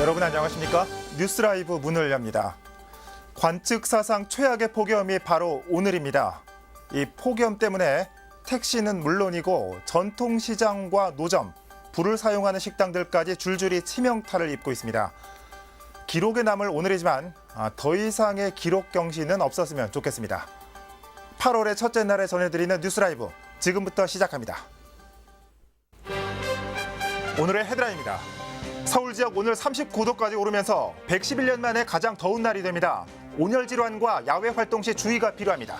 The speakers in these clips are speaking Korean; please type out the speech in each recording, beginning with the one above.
여러분 안녕하십니까? 뉴스라이브 문을 엽니다. 관측 사상 최악의 폭염이 바로 오늘입니다. 이 폭염 때문에 택시는 물론이고 전통시장과 노점, 불을 사용하는 식당들까지 줄줄이 치명타를 입고 있습니다. 기록에 남을 오늘이지만 아, 더 이상의 기록 경신은 없었으면 좋겠습니다. 8월의 첫째 날에 전해드리는 뉴스라이브 지금부터 시작합니다. 오늘의 헤드라인입니다. 서울 지역 오늘 39도까지 오르면서 111년 만에 가장 더운 날이 됩니다. 온열 질환과 야외 활동 시 주의가 필요합니다.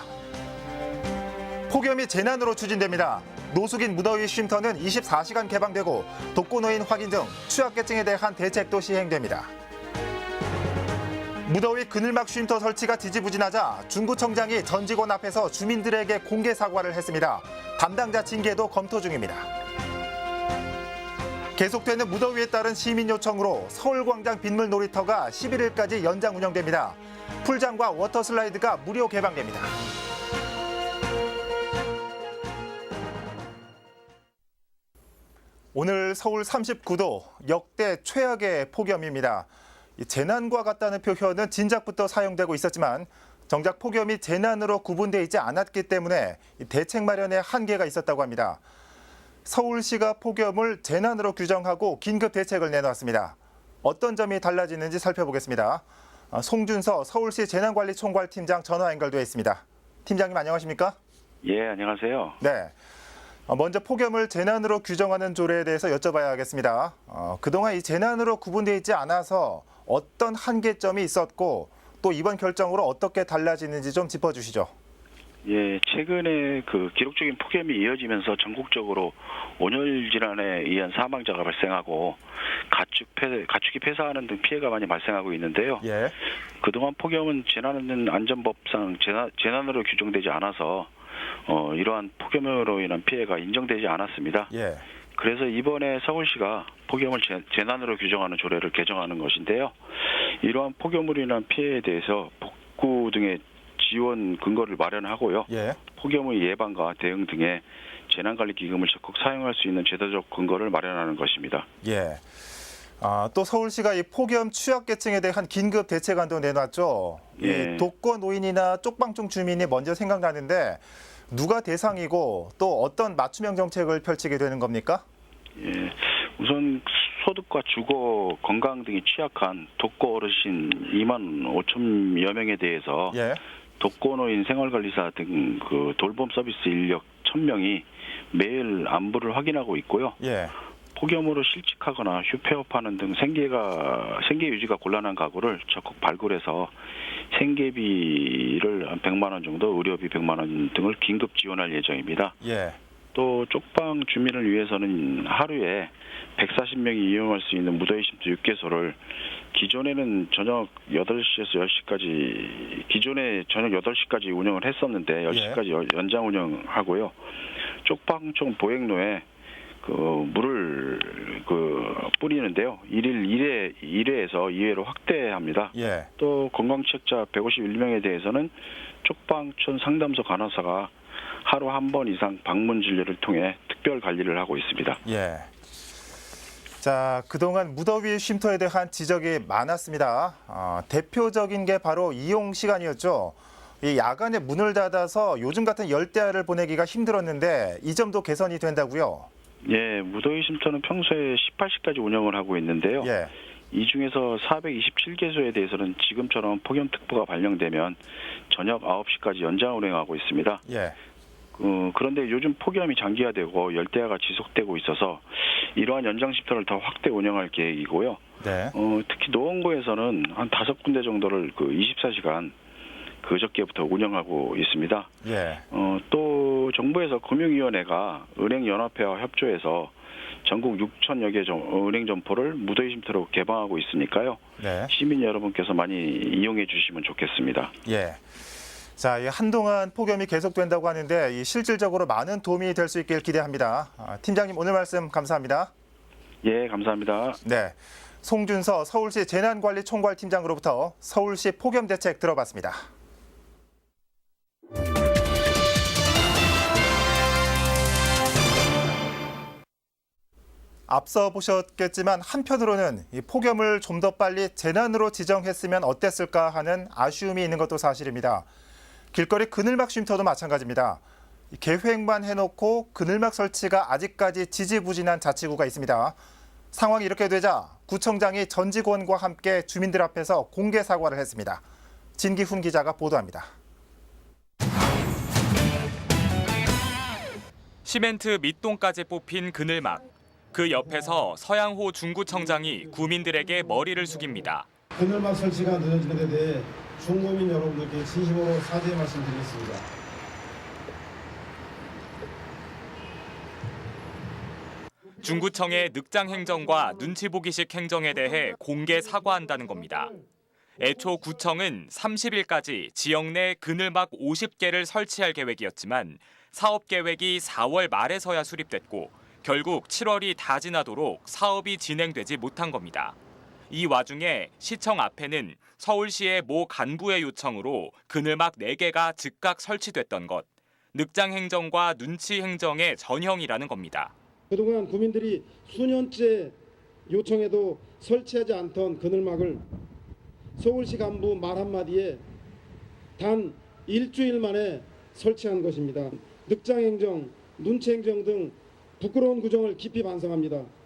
폭염이 재난으로 추진됩니다. 노숙인 무더위 쉼터는 24시간 개방되고 독거노인 확인 등 취약계층에 대한 대책도 시행됩니다. 무더위 그늘막 쉼터 설치가 지지부진하자 중구청장이 전 직원 앞에서 주민들에게 공개 사과를 했습니다. 담당자 징계도 검토 중입니다. 계속되는 무더위에 따른 시민 요청으로 서울광장 빗물 놀이터가 11일까지 연장 운영됩니다. 풀장과 워터슬라이드가 무료 개방됩니다. 오늘 서울 39도 역대 최악의 폭염입니다. 이 재난과 같다는 표현은 진작부터 사용되고 있었지만 정작 폭염이 재난으로 구분돼 있지 않았기 때문에 이 대책 마련에 한계가 있었다고 합니다. 서울시가 폭염을 재난으로 규정하고 긴급 대책을 내놓았습니다. 어떤 점이 달라지는지 살펴보겠습니다. 아, 송준서 서울시 재난관리 총괄팀장 전화 연결돼 있습니다. 팀장님 안녕하십니까? 예, 안녕하세요. 네. 어, 먼저 폭염을 재난으로 규정하는 조례에 대해서 여쭤봐야겠습니다. 어, 그동안 이 재난으로 구분되어 있지 않아서 어떤 한계점이 있었고 또 이번 결정으로 어떻게 달라지는지 좀 짚어주시죠. 예, 최근에 그 기록적인 폭염이 이어지면서 전국적으로 온열 질환에 의한 사망자가 발생하고 가축 폐, 가축이 폐사하는 등 피해가 많이 발생하고 있는데요. 예. 그동안 폭염은 재난 안전법상 재난, 재난으로 규정되지 않아서 어, 이러한 폭염으로 인한 피해가 인정되지 않았습니다. 예. 그래서 이번에 서울시가 폭염을 재- 재난으로 규정하는 조례를 개정하는 것인데요. 이러한 폭염으로 인한 피해에 대해서 복구 등의 지원 근거를 마련하고요. 예. 폭염의 예방과 대응 등의 재난관리 기금을 적극 사용할 수 있는 제도적 근거를 마련하는 것입니다. 예. 아, 또 서울시가 이 폭염 취약계층에 대한 긴급 대책안도 내놨죠. 예. 이 독거 노인이나 쪽방촌 주민이 먼저 생각나는데 누가 대상이고 또 어떤 맞춤형 정책을 펼치게 되는 겁니까? 예, 우선 소득과 주거, 건강 등이 취약한 독거 어르신 2만 5천여 명에 대해서 예. 독거노인 생활관리사 등 그 돌봄 서비스 인력 1,000명이 매일 안부를 확인하고 있고요. 예. 폭염으로 실직하거나 휴폐업하는 등 생계가 생계 유지가 곤란한 가구를 적극 발굴해서 생계비를 한 100만 원 정도, 의료비 100만 원 등을 긴급 지원할 예정입니다. 예. 또 쪽방 주민을 위해서는 하루에 140명이 이용할 수 있는 무더위 쉼터 6개소를 기존에는 저녁 8시에서 10시까지 기존에 저녁 8시까지 운영을 했었는데 10시까지 연장 운영하고요. 쪽방촌 보행로에 그 물을 그 뿌리는데요. 1일 1회 1회에서 2회로 확대합니다. 예. 또 건강취약자 151명에 대해서는 쪽방촌 상담소 간호사가 하루 한 번 이상 방문 진료를 통해 특별 관리를 하고 있습니다. 예. 자, 그동안 무더위 쉼터에 대한 지적이 많았습니다. 어, 대표적인 게 바로 이용 시간이었죠. 이 야간에 문을 닫아서 요즘 같은 열대야를 보내기가 힘들었는데 이 점도 개선이 된다고요. 예, 무더위 쉼터는 평소에 18시까지 운영을 하고 있는데요. 예. 이 중에서 427개소에 대해서는 지금처럼 폭염특보가 발령되면 저녁 9시까지 연장 운행하고 있습니다. 예. 어, 그런데 요즘 폭염이 장기화되고 열대야가 지속되고 있어서 이러한 연장 쉼터를 더 확대 운영할 계획이고요. 네. 어, 특히 노원구에서는 한 다섯 군데 정도를 그 24시간 그저께부터 운영하고 있습니다. 예. 어, 또 정부에서 금융위원회가 은행연합회와 협조해서 전국 6천여 개 점- 어, 은행 점포를 무더위 쉼터로 개방하고 있으니까요. 네. 시민 여러분께서 많이 이용해 주시면 좋겠습니다. 예. 자, 이 한동안 폭염이 계속된다고 하는데 이 실질적으로 많은 도움이 될 수 있길 기대합니다. 아, 팀장님 오늘 말씀 감사합니다. 예, 감사합니다. 네. 송준서 서울시 재난관리 총괄팀장으로부터 서울시 폭염 대책 들어봤습니다. 앞서 보셨겠지만 한편으로는 이 폭염을 좀 더 빨리 재난으로 지정했으면 어땠을까 하는 아쉬움이 있는 것도 사실입니다. 길거리 그늘막 쉼터도 마찬가지입니다. 이 계획만 해놓고 그늘막 설치가 아직까지 지지부진한 자치구가 있습니다. 상황이 이렇게 되자 구청장이 전 직원과 함께 주민들 앞에서 공개 사과를 했습니다. 진기훈 기자가 보도합니다. 시멘트 밑동까지 뽑힌 그늘막. 그 옆에서 서양호 중구청장이 구민들에게 머리를 숙입니다. 그늘막 설치가 늦어지는 데 대해 중국민 여러분들께 진심으로 사죄의 말씀드리겠습니다. 중구청의 늑장 행정과 눈치 보기식 행정에 대해 공개 사과한다는 겁니다. 애초 구청은 30일까지 지역 내 그늘막 50개를 설치할 계획이었지만 사업 계획이 4월 말에서야 수립됐고 결국 7월이 다 지나도록 사업이 진행되지 못한 겁니다. 이 와중에 시청 앞에는 서울시의 모 간부의 요청으로 그늘막 4개가 즉각 설치됐던 것. 늑장 행정과 눈치 행정의 전형이라는 겁니다. 그동안 구민들이 수년째 요청해도 설치하지 않던 그늘막을 서울시 간부 말 한마디에 단 일주일 만에 설치한 것입니다. 늑장 행정, 눈치 행정 등 부끄러운 구정을 깊이 반성합니다.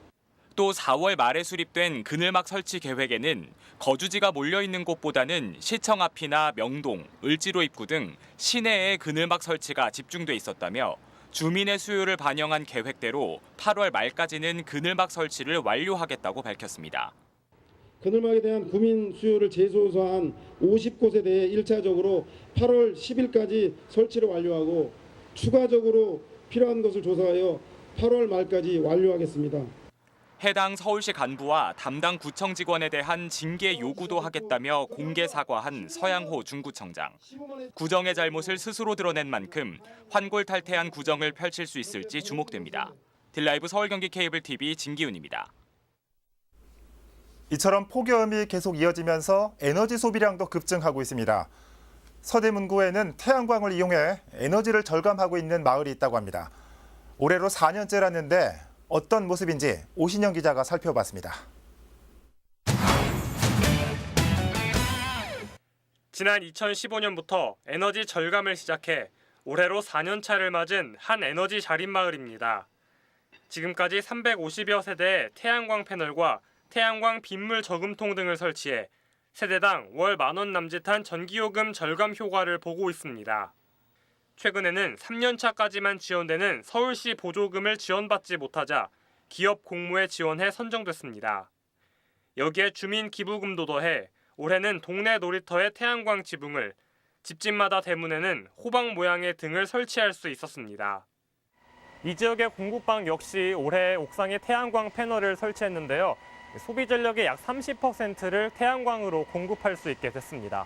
또 4월 말에 수립된 그늘막 설치 계획에는 거주지가 몰려 있는 곳보다는 시청 앞이나 명동, 을지로 입구 등 시내에 그늘막 설치가 집중돼 있었다며 주민의 수요를 반영한 계획대로 8월 말까지는 그늘막 설치를 완료하겠다고 밝혔습니다. 그늘막에 대한 구민 수요를 재조사한 50곳에 대해 1차적으로 8월 10일까지 설치를 완료하고 추가적으로 필요한 것을 조사하여 8월 말까지 완료하겠습니다. 해당 서울시 간부와 담당 구청 직원에 대한 징계 요구도 하겠다며 공개 사과한 서양호 중구청장. 구정의 잘못을 스스로 드러낸 만큼 환골탈태한 구정을 펼칠 수 있을지 주목됩니다. 딜라이브 서울 경기 케이블 TV 진기훈입니다. 이처럼 폭염이 계속 이어지면서 에너지 소비량도 급증하고 있습니다. 서대문구에는 태양광을 이용해 에너지를 절감하고 있는 마을이 있다고 합니다. 올해로 4년째라는데 어떤 모습인지 오신영 기자가 살펴봤습니다. 지난 2015년부터 에너지 절감을 시작해 올해로 4년 차를 맞은 한 에너지 자립 마을입니다. 지금까지 350여 세대의 태양광 패널과 태양광 빗물 저금통 등을 설치해 세대당 월 만 원 남짓한 전기요금 절감 효과를 보고 있습니다. 최근에는 3년 차까지만 지원되는 서울시 보조금을 지원받지 못하자 기업 공모에 지원해 선정됐습니다. 여기에 주민 기부금도 더해 올해는 동네 놀이터에 태양광 지붕을, 집집마다 대문에는 호박 모양의 등을 설치할 수 있었습니다. 이 지역의 공급방 역시 올해 옥상에 태양광 패널을 설치했는데요. 소비 전력의 약 30%를 태양광으로 공급할 수 있게 됐습니다.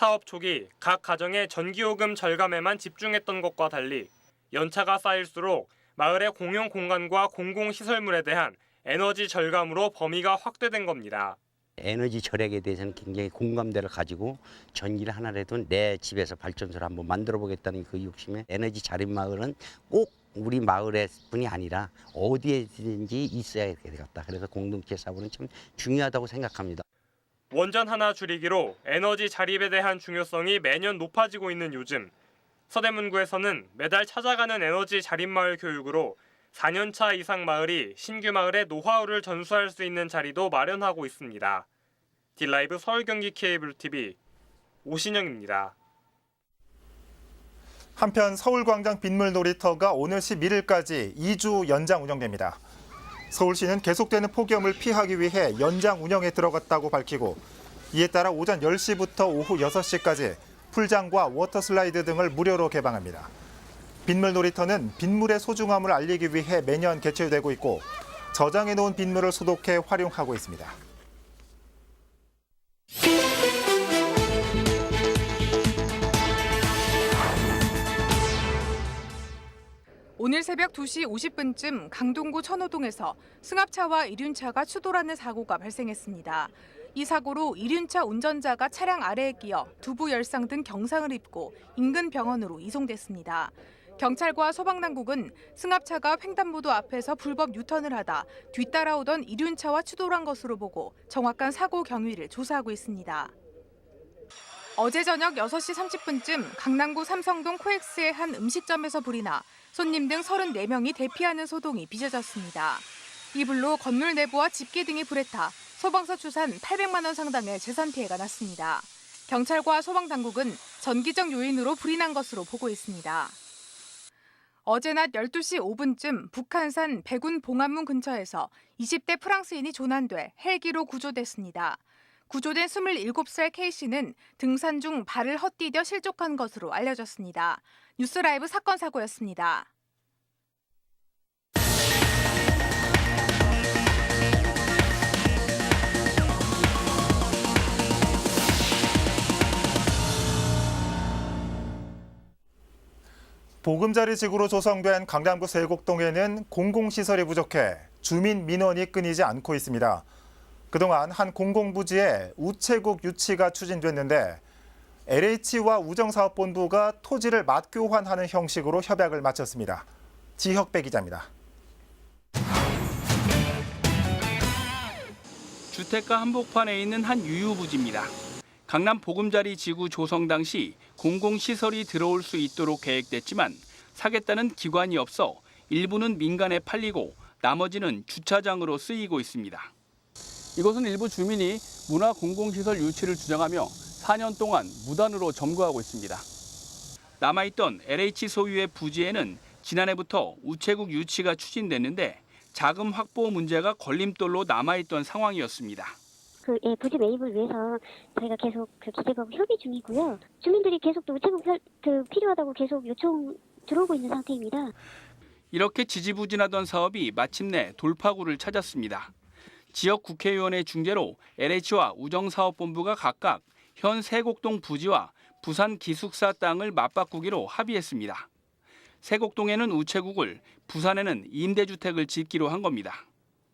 사업 초기 각 가정의 전기요금 절감에만 집중했던 것과 달리 연차가 쌓일수록 마을의 공용 공간과 공공시설물에 대한 에너지 절감으로 범위가 확대된 겁니다. 에너지 절약에 대해서는 굉장히 공감대를 가지고 전기를 하나라도 내 집에서 발전소를 한번 만들어 보겠다는 그 욕심에 에너지 자립 마을은 꼭 우리 마을의 뿐이 아니라 어디에든지 있어야 되겠다. 그래서 공동체 사업은 참 중요하다고 생각합니다. 원전 하나 줄이기로 에너지 자립에 대한 중요성이 매년 높아지고 있는 요즘 서대문구에서는 매달 찾아가는 에너지 자립 마을 교육으로 4년차 이상 마을이 신규 마을의 노하우를 전수할 수 있는 자리도 마련하고 있습니다. 딜라이브 서울 경기 케이블 TV 오신영입니다. 한편 서울광장 빗물 놀이터가 오늘 11일까지 2주 연장 운영됩니다. 서울시는 계속되는 폭염을 피하기 위해 연장 운영에 들어갔다고 밝히고 이에 따라 오전 10시부터 오후 6시까지 풀장과 워터슬라이드 등을 무료로 개방합니다. 빗물 놀이터는 빗물의 소중함을 알리기 위해 매년 개최되고 있고 저장해 놓은 빗물을 소독해 활용하고 있습니다. 오늘 새벽 2시 50분쯤 강동구 천호동에서 승합차와 이륜차가 추돌하는 사고가 발생했습니다. 이 사고로 이륜차 운전자가 차량 아래에 끼어 두부 열상 등 경상을 입고 인근 병원으로 이송됐습니다. 경찰과 소방당국은 승합차가 횡단보도 앞에서 불법 유턴을 하다 뒤따라오던 이륜차와 추돌한 것으로 보고 정확한 사고 경위를 조사하고 있습니다. 어제 저녁 6시 30분쯤 강남구 삼성동 코엑스의 한 음식점에서 불이 나 손님 등 34명이 대피하는 소동이 빚어졌습니다. 이 불로 건물 내부와 집기 등이 불에 타 소방서 추산 800만 원 상당의 재산 피해가 났습니다. 경찰과 소방 당국은 전기적 요인으로 불이 난 것으로 보고 있습니다. 어제 낮 12시 5분쯤 북한산 백운 봉안문 근처에서 20대 프랑스인이 조난돼 헬기로 구조됐습니다. 구조된 27살 K씨는 등산 중 발을 헛디뎌 실족한 것으로 알려졌습니다. 뉴스라이브 사건 사고였습니다. 보금자리 지구로 조성된 강남구 세곡동에는 공공시설이 부족해 주민 민원이 끊이지 않고 있습니다. 그동안 한 공공부지에 우체국 유치가 추진됐는데 LH와 우정사업본부가 토지를 맞교환하는 형식으로 협약을 마쳤습니다. 지혁배 기자입니다. 주택가 한복판에 있는 한 유유부지입니다. 강남 보금자리 지구 조성 당시 공공시설이 들어올 수 있도록 계획됐지만 사겠다는 기관이 없어 일부는 민간에 팔리고 나머지는 주차장으로 쓰이고 있습니다. 이곳은 일부 주민이 문화 공공시설 유치를 주장하며 4년 동안 무단으로 점거하고 있습니다. 남아있던 LH 소유의 부지에는 지난해부터 우체국 유치가 추진됐는데 자금 확보 문제가 걸림돌로 남아있던 상황이었습니다. 그 예, 부지 매입을 위해서 저희가 계속 그 기재부하고 협의 중이고요. 주민들이 계속 또 우체국 설- 그 필요하다고 계속 요청 들어오고 있는 상태입니다. 이렇게 지지부진하던 사업이 마침내 돌파구를 찾았습니다. 지역 국회의원의 중재로 LH와 우정사업본부가 각각 현 세곡동 부지와 부산 기숙사 땅을 맞바꾸기로 합의했습니다. 세곡동에는 우체국을, 부산에는 임대주택을 짓기로 한 겁니다.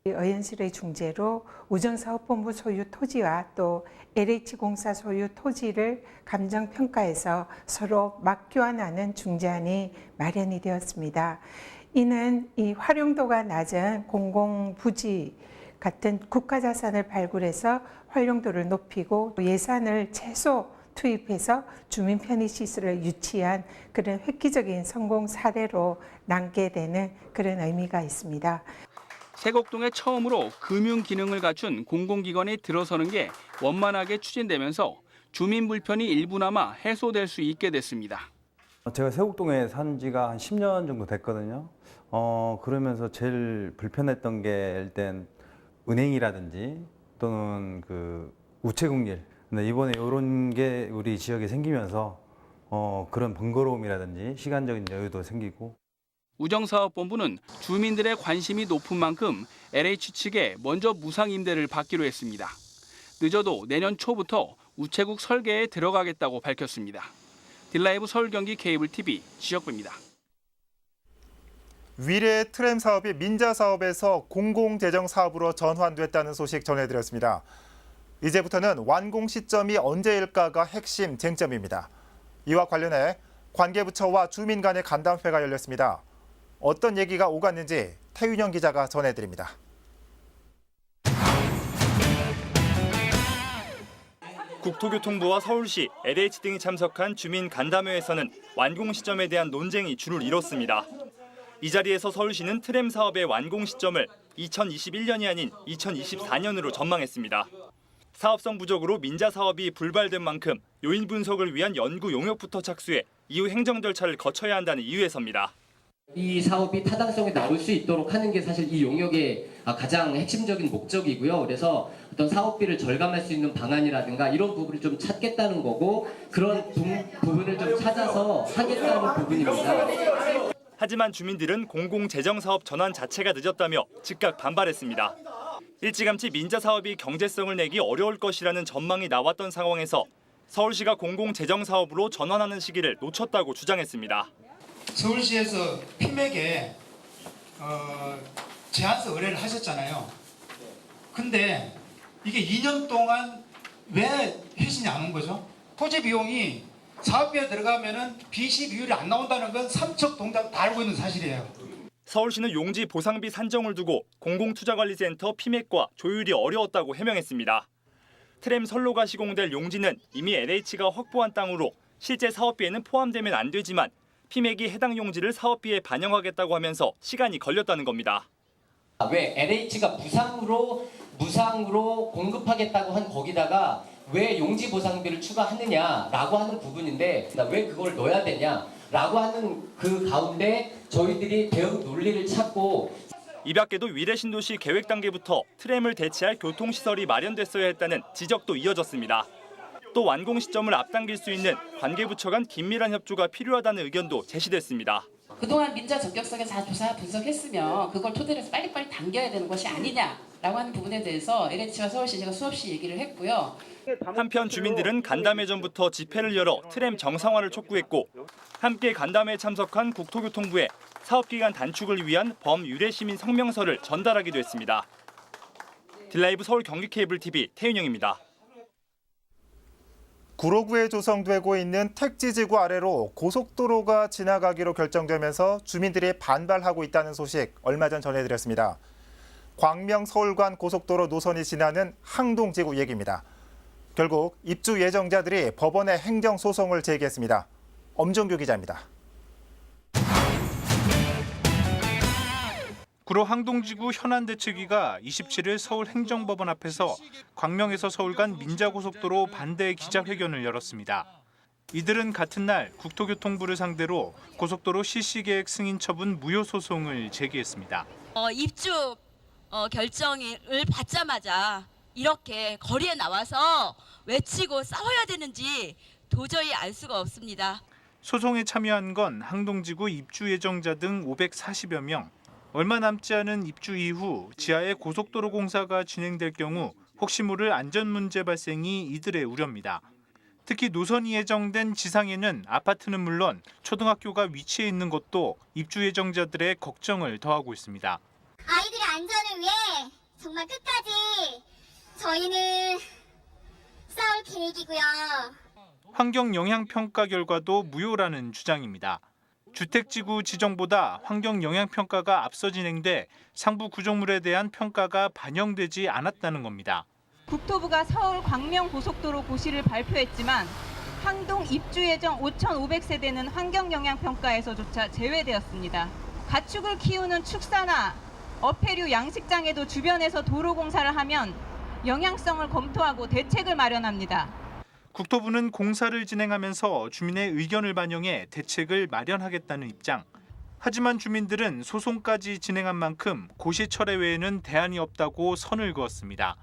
의원실의 중재로 우정사업본부 소유 토지와 또 LH공사 소유 토지를 감정평가해서 서로 맞교환하는 중재안이 마련이 되었습니다. 이는 이 활용도가 낮은 공공부지 같은 국가자산을 발굴해서 활용도를 높이고 예산을 최소 투입해서 주민 편의 시설을 유치한 그런 획기적인 성공 사례로 남게 되는 그런 의미가 있습니다. 세곡동에 처음으로 금융 기능을 갖춘 공공기관이 들어서는 게 원만하게 추진되면서 주민 불편이 일부나마 해소될 수 있게 됐습니다. 제가 세곡동에 산 지가 한 10년 정도 됐거든요. 어, 그러면서 제일 불편했던 게 일단 은행이라든지 또는 그 우체국 일. 근데 이번에 이런 게 우리 지역에 생기면서 어, 그런 번거로움이라든지 시간적인 여유도 생기고 우정사업본부는 주민들의 관심이 높은 만큼 LH 측에 먼저 무상 임대를 받기로 했습니다. 늦어도 내년 초부터 우체국 설계에 들어가겠다고 밝혔습니다. 딜라이브 서울 경기 케이블 TV 지역부입니다. 위례 트램 사업이 민자 사업에서 공공재정 사업으로 전환됐다는 소식 전해드렸습니다. 이제부터는 완공 시점이 언제일까가 핵심 쟁점입니다. 이와 관련해 관계부처와 주민 간의 간담회가 열렸습니다. 어떤 얘기가 오갔는지 태윤영 기자가 전해드립니다. 국토교통부와 서울시, LH 등이 참석한 주민 간담회에서는 완공 시점에 대한 논쟁이 줄을 이뤘습니다. 이 자리에서 서울시는 트램 사업의 완공 시점을 2021년이 아닌 2024년으로 전망했습니다. 사업성 부족으로 민자 사업이 불발된 만큼 요인 분석을 위한 연구 용역부터 착수해 이후 행정 절차를 거쳐야 한다는 이유에서입니다. 이 사업이 타당성이 나올 수 있도록 하는 게 사실 이 용역의 아, 가장 핵심적인 목적이고요. 그래서 어떤 사업비를 절감할 수 있는 방안이라든가 이런 부분을 좀 찾겠다는 거고 그런 부, 부분을 좀 찾아서 하겠다는 부분입니다. 하지만 주민들은 공공재정 사업 전환 자체가 늦었다며 즉각 반발했습니다. 일찌감치 민자 사업이 경제성을 내기 어려울 것이라는 전망이 나왔던 상황에서 서울시가 공공재정 사업으로 전환하는 시기를 놓쳤다고 주장했습니다. 서울시에서 피맥에 어, 제안서 의뢰를 하셨잖아요. 근데 이게 2년 동안 왜 회신이 안 온 거죠? 토지 비용이 사업비에 들어가면은 BC 비율이 안 나온다는 건 삼척 동작 다 알고 있는 사실이에요. 서울시는 용지 보상비 산정을 두고 공공투자관리센터 피맥과 조율이 어려웠다고 해명했습니다. 트램 선로가 시공될 용지는 이미 LH가 확보한 땅으로 실제 사업비에는 포함되면 안 되지만 피맥이 해당 용지를 사업비에 반영하겠다고 하면서 시간이 걸렸다는 겁니다. 왜 LH가 무상으로 무상으로 공급하겠다고 한 거기다가 왜 용지 보상비를 추가하느냐라고 하는 부분인데 왜 그걸 넣어야 되냐라고 하는 그 가운데 저희들이 대응 논리를 찾고 이 밖에도 위례 신도시 계획 단계부터 트램을 대체할 교통시설이 마련됐어야 했다는 지적도 이어졌습니다. 또 완공 시점을 앞당길 수 있는 관계부처 간 긴밀한 협조가 필요하다는 의견도 제시됐습니다. 그동안 민자 적격성에 다 조사 분석했으면 그걸 토대로 해서 빨리빨리 당겨야 되는 것이 아니냐 라고 하는 부분에 대해서 LH와 서울시 제가 수없이 얘기를 했고요. 한편 주민들은 간담회 전부터 집회를 열어 트램 정상화를 촉구했고 함께 간담회에 참석한 국토교통부에 사업기간 단축을 위한 범유례 시민 성명서를 전달하기도 했습니다. 딜라이브 서울 경기 케이블 TV 태윤영입니다. 구로구에 조성되고 있는 택지지구 아래로 고속도로가 지나가기로 결정되면서 주민들이 반발하고 있다는 소식 얼마 전 전해드렸습니다. 광명 서울간 고속도로 노선이 지나는 항동지구 얘기입니다. 결국 입주 예정자들이 법원에 행정소송을 제기했습니다. 엄정규 기자입니다. 구로 항동지구 현안대책위가 27일 서울행정법원 앞에서 광명에서 서울 간 민자고속도로 반대 기자회견을 열었습니다. 이들은 같은 날 국토교통부를 상대로 고속도로 실시계획 승인 처분 무효 소송을 제기했습니다. 어, 입주 어, 결정을 받자마자 이렇게 거리에 나와서 외치고 싸워야 되는지 도저히 알 수가 없습니다. 소송에 참여한 건 항동지구 입주 예정자 등 540여 명. 얼마 남지 않은 입주 이후 지하에 고속도로 공사가 진행될 경우 혹시 모를 안전 문제 발생이 이들의 우려입니다. 특히 노선이 예정된 지상에는 아파트는 물론 초등학교가 위치해 있는 것도 입주 예정자들의 걱정을 더하고 있습니다. 안전을 위해 정말 끝까지 저희는 싸울 계획이고요. 환경 영향 평가 결과도 무효라는 주장입니다. 주택지구 지정보다 환경 영향 평가가 앞서 진행돼 상부 구조물에 대한 평가가 반영되지 않았다는 겁니다. 국토부가 서울 광명 고속도로 고시를 발표했지만 항동 입주 예정 5,500세대는 환경 영향 평가에서조차 제외되었습니다. 가축을 키우는 축사나 어패류 양식장에도 주변에서 도로 공사를 하면 영향성을 검토하고 대책을 마련합니다. 국토부는 공사를 진행하면서 주민의 의견을 반영해 대책을 마련하겠다는 입장. 하지만 주민들은 소송까지 진행한 만큼 고시 철회 외에는 대안이 없다고 선을 그었습니다.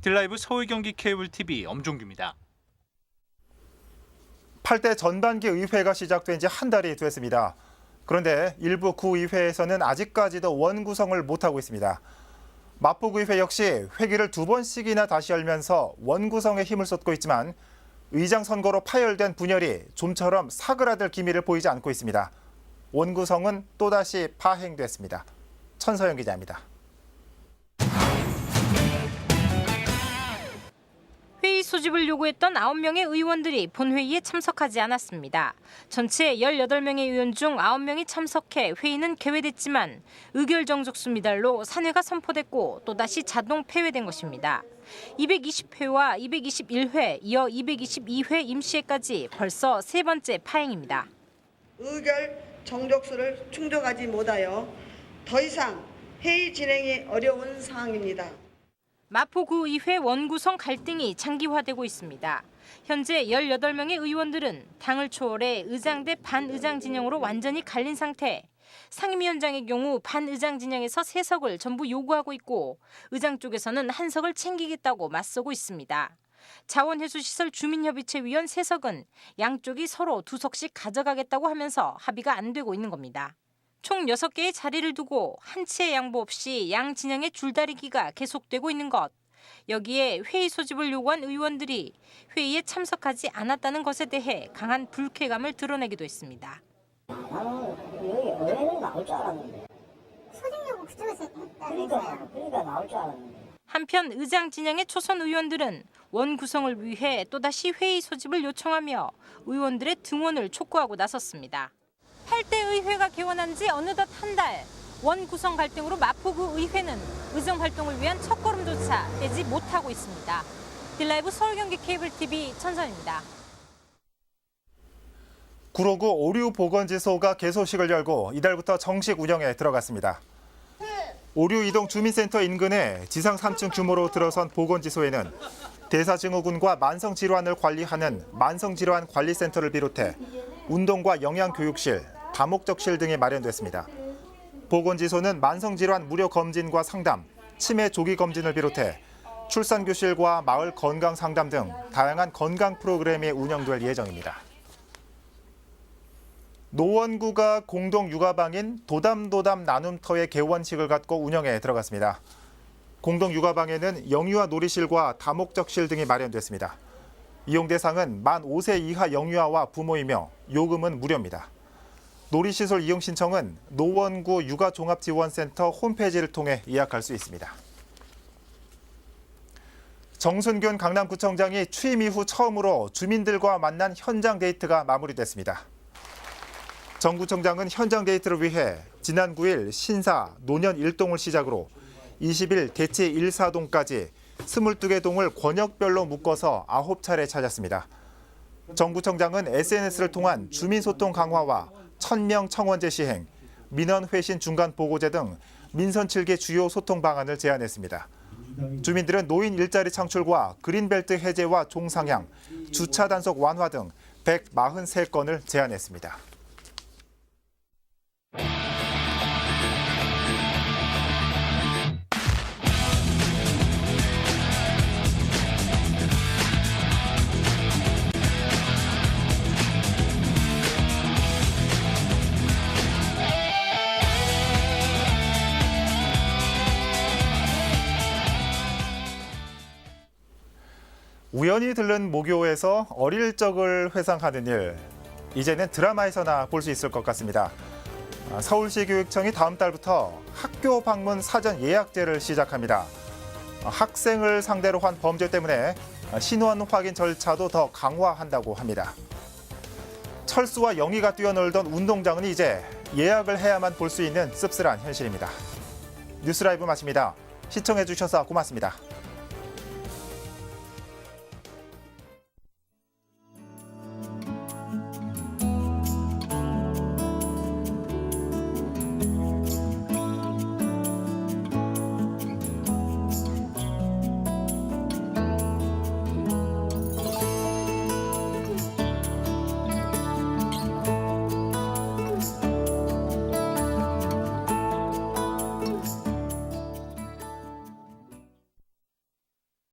딜라이브 서울 경기 케이블 TV 엄종규입니다. 8대 전반기 의회가 시작된 지 한 달이 됐습니다. 그런데 일부 구의회에서는 아직까지도 원구성을 못하고 있습니다. 마포구의회 역시 회기를 두 번씩이나 다시 열면서 원구성에 힘을 쏟고 있지만 의장 선거로 파열된 분열이 좀처럼 사그라들 기미를 보이지 않고 있습니다. 원구성은 또다시 파행됐습니다. 천서영 기자입니다. 회의 소집을 요구했던 9명의 의원들이 본회의에 참석하지 않았습니다. 전체 18명의 의원 중 9명이 참석해 회의는 개회됐지만 의결 정족수 미달로 산회가 선포됐고 또다시 자동 폐회된 것입니다. 220회와 221회, 이어 222회 임시회까지 벌써 세 번째 파행입니다. 의결 정족수를 충족하지 못하여 더 이상 회의 진행이 어려운 상황입니다. 마포구 의회 원구성 갈등이 장기화되고 있습니다. 현재 18명의 의원들은 당을 초월해 의장 대 반의장 진영으로 완전히 갈린 상태. 상임위원장의 경우 반의장 진영에서 세 석을 전부 요구하고 있고 의장 쪽에서는 한 석을 챙기겠다고 맞서고 있습니다. 자원회수시설 주민협의체 위원 세 석은 양쪽이 서로 두 석씩 가져가겠다고 하면서 합의가 안 되고 있는 겁니다. 총 6개의 자리를 두고 한 치의 양보 없이 양 진영의 줄다리기가 계속되고 있는 것. 여기에 회의 소집을 요구한 의원들이 회의에 참석하지 않았다는 것에 대해 강한 불쾌감을 드러내기도 했습니다. 한편 의장 진영의 초선 의원들은 원 구성을 위해 또다시 회의 소집을 요청하며 의원들의 등원을 촉구하고 나섰습니다. 8대 의회가 개원한 지 어느덧 한 달. 원 구성 갈등으로 마포구 의회는 의정 활동을 위한 첫걸음조차 떼지 못하고 있습니다. 딜라이브 서울경기 케이블 TV 천선입니다. 구로구 오류 보건지소가 개소식을 열고 이달부터 정식 운영에 들어갔습니다. 오류 이동 주민센터 인근에 지상 3층 규모로 들어선 보건지소에는 대사증후군과 만성질환을 관리하는 만성질환 관리센터를 비롯해 운동과 영양교육실, 다목적실 등이 마련됐습니다. 보건지소는 만성질환 무료 검진과 상담, 치매 조기 검진을 비롯해 출산교실과 마을 건강 상담 등 다양한 건강 프로그램이 운영될 예정입니다. 노원구가 공동 육아방인 도담도담 나눔터의 개원식을 갖고 운영에 들어갔습니다. 공동 육아방에는 영유아 놀이실과 다목적실 등이 마련됐습니다. 이용 대상은 만 5세 이하 영유아와 부모이며 요금은 무료입니다. 놀이시설 이용 신청은 노원구 육아종합지원센터 홈페이지를 통해 예약할 수 있습니다. 정순균 강남구청장이 취임 이후 처음으로 주민들과 만난 현장 데이트가 마무리됐습니다. 정 구청장은 현장 데이트를 위해 지난 9일 신사, 노년 1동을 시작으로 20일 대치 1사동까지 22개 동을 권역별로 묶어서 9차례 찾았습니다. 정 구청장은 SNS를 통한 주민소통 강화와 천명 청원제 시행, 민원 회신 중간 보고제 등 민선 7개 주요 소통 방안을 제안했습니다. 주민들은 노인 일자리 창출과 그린벨트 해제와 종상향, 주차 단속 완화 등 143건을 제안했습니다. 우연히 들른 모교에서 어릴 적을 회상하는 일. 이제는 드라마에서나 볼 수 있을 것 같습니다. 아, 서울시 교육청이 다음 달부터 학교 방문 사전 예약제를 시작합니다. 아, 학생을 상대로 한 범죄 때문에 아, 신원 확인 절차도 더 강화한다고 합니다. 철수와 영희가 뛰어놀던 운동장은 이제 예약을 해야만 볼 수 있는 씁쓸한 현실입니다. 뉴스라이브 마칩니다. 시청해주셔서 고맙습니다.